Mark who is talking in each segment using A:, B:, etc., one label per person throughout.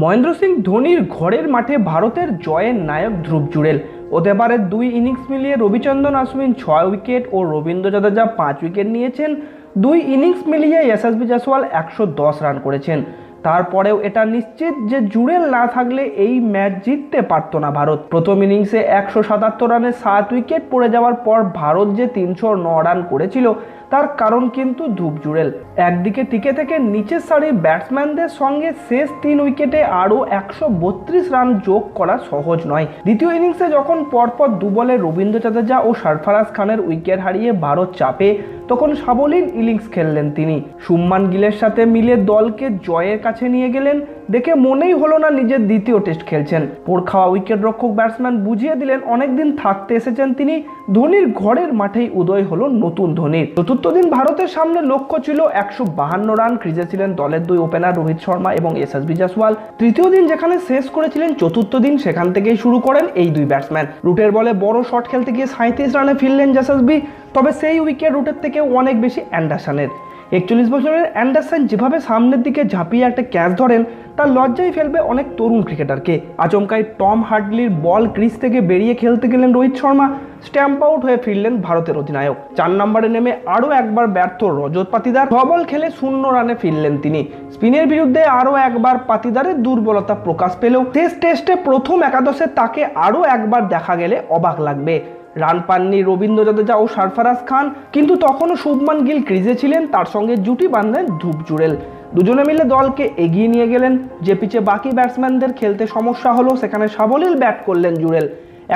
A: মহেন্দ্র সিং ধোনির ঘরের মাঠে ভারতের জয়ের নায়ক ধ্রুব জুড়েল। হতে পারে দুই ইনিংস মিলিয়ে রবিচন্দ্রন আশ্বিন ছয় উইকেট ও রবীন্দ্র জাদেজা পাঁচ উইকেট নিয়েছেন। দুই ইনিংস মিলিয়ে যশস্বী জাসওয়াল একশো দশ রান করেছেন। তারপরেও এটা নিশ্চিত যে জুড়েল না থাকলে এই ম্যাচ জিততে পারত না ভারত। প্রথম ইনিংসে একশো সাতাত্তর রানে সাত উইকেট পড়ে যাওয়ার পর ভারত যে তিনশো ন রান করেছিল তার কারণ কিন্তু ধূপ জুড়েল। একদিকে টিকে থেকে নিচের সারির ব্যাটসম্যানদের সঙ্গে শেষ তিন উইকেটে আরও একশো বত্রিশ রান যোগ করা সহজ নয়। দ্বিতীয় ইনিংসে যখন পরপর দু বলে রবীন্দ্র জাদেজা ও সরফরাজ খানের উইকেট হারিয়ে ভারত চাপে, তখন সাবলীল ইনিংস খেললেন তিনি। সুম্মান গিলের সাথে মিলে দলকে জয়ের কাছে নিয়ে গেলেন দেখে মনেই হলো না নিজের দ্বিতীয় টেস্ট খেলছেন। পোর খাওয়া উইকেট রক্ষক ব্যাটসম্যান বুঝিয়ে দিলেন, অনেকদিন থাকতে এসেছেন তিনি। ধোনির ঘরের মাঠেই উদয় হলো নতুন ধোনির চতুর্থ দিন ভারতের সামনে লক্ষ্য ছিল একশো বাহান্ন রান ক্রিজে ছিলেন দলের দুই ওপেনার রোহিত শর্মা এবং এসএসবি জাসওয়াল তৃতীয় দিন যেখানে শেষ করেছিলেন চতুর্থ দিন সেখান থেকেই শুরু করেন এই দুই ব্যাটসম্যান। রুটের বলে বড় শট খেলতে গিয়ে সাঁত্রিশ রানে ফিরলেন জাসএসবি তবে সেই উইকেট রুটের থেকে অনেক বেশি অ্যান্ডারসনের। একচল্লিশ বছরের অ্যান্ডারসন যেভাবে সামনের দিকে ঝাঁপিয়ে একটা ক্যাচ ধরেন, তার লজ্জায় ফেলবে অনেক তরুণ ক্রিকেটারকে। আচমকাই টম হার্ডলির বল ক্রিজ থেকে বেরিয়ে খেলতে গেলেন রোহিত শর্মা, স্ট্যাম্প আউট হয়ে ফিরলেন ভারতের অধিনায়ক। চার নম্বরে নেমে আরও একবার ব্যর্থ রজত পাতিদার। বল খেলে শূন্য রানে ফিরলেন তিনি। স্পিনের বিরুদ্ধে আরও একবার পাতিদারের দুর্বলতা প্রকাশ পেলেও টেস্ট টেস্টে প্রথম একাদশে তাকে আরও একবার দেখা গেলে অবাক লাগবে। রান পাননি রবীন্দ্র জাদেজা ও সরফরাজ খান, কিন্তু তখনও শুভমান গিল ক্রিজে ছিলেন, তার সঙ্গে জুটি বাঁধলেন ধূপ জুড়েল। দুজনে মিলে দলকে এগিয়ে নিয়ে গেলেন। যে পিচে বাকি ব্যাটসম্যানদের খেলতে সমস্যা হলো, সেখানে সাবলীল ব্যাট করলেন জুড়েল।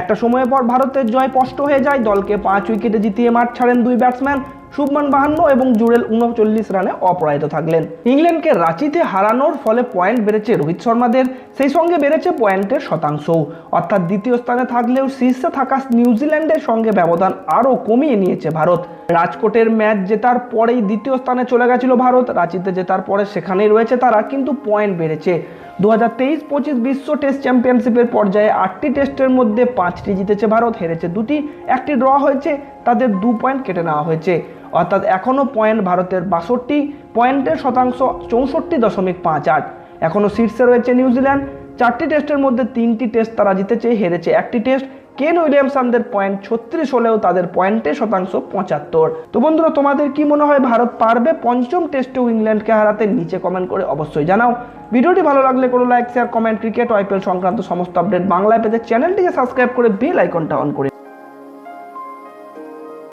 A: একটা সময়ের পর ভারতের জয় স্পষ্ট হয়ে যায়, দলকে পাঁচ উইকেটে জিতিয়ে মাঠ ছাড়েন দুই ব্যাটসম্যান। শুভমান বাহান্ন এবং জুড়েল উনচল্লিশ রানে অপরাজিত থাকলেন। ইংল্যান্ডকে রাঁচিতে হারানোর ফলে পয়েন্ট বেড়েছে রোহিত শর্মাদের, সেই সঙ্গে বেড়েছে পয়েন্টের শতাংশও। অর্থাৎ দ্বিতীয় স্থানে থাকলেও শীর্ষে থাকা নিউজিল্যান্ডের সঙ্গে ব্যবধান আরও কমিয়ে নিয়েছে ভারত। রাজকোটের ম্যাচ জেতার পরেই দ্বিতীয় স্থানে চলে গেছিল ভারত, রাঁচিতে জেতার পরে সেখানেই রয়েছে তারা, কিন্তু পয়েন্ট বেড়েছে। দু হাজার তেইশ পঁচিশ বিশ্ব টেস্ট চ্যাম্পিয়নশিপের পর্যায়ে আটটি টেস্টের মধ্যে পাঁচটি জিতেছে ভারত, হেরেছে দুটি, একটি ড্র হয়েছে, তাদের দু পয়েন্ট কেটে নেওয়া হয়েছে। অর্থাৎ এখনও পয়েন্ট ভারতের বাষট্টি পয়েন্টের শতাংশ চৌষট্টি দশমিক পাঁচ আট। এখনও শীর্ষে রয়েছে নিউজিল্যান্ড চারটি টেস্টের মধ্যে তিনটি টেস্ট তারা জিতেছে, হেরেছে একটি টেস্ট কেন উইলিয়ামসনদের পয়েন্ট ছত্রিশ হলেও তাদের পয়েন্টের শতাংশ পঁচাত্তর? তো বন্ধুরা, তোমাদের কি মনে হয় ভারত পারবে পঞ্চম টেস্টেও ইংল্যান্ডকে হারাতে? নিচে কমেন্ট করে অবশ্যই জানাও। ভিডিওটি ভালো লাগলে কোনো like share comment cricket IPL সংক্রান্ত সমস্ত আপডেট বাংলায় পেতে চ্যানেলটিকে সাবস্ক্রাইব করে বেল আইকনটা অন করে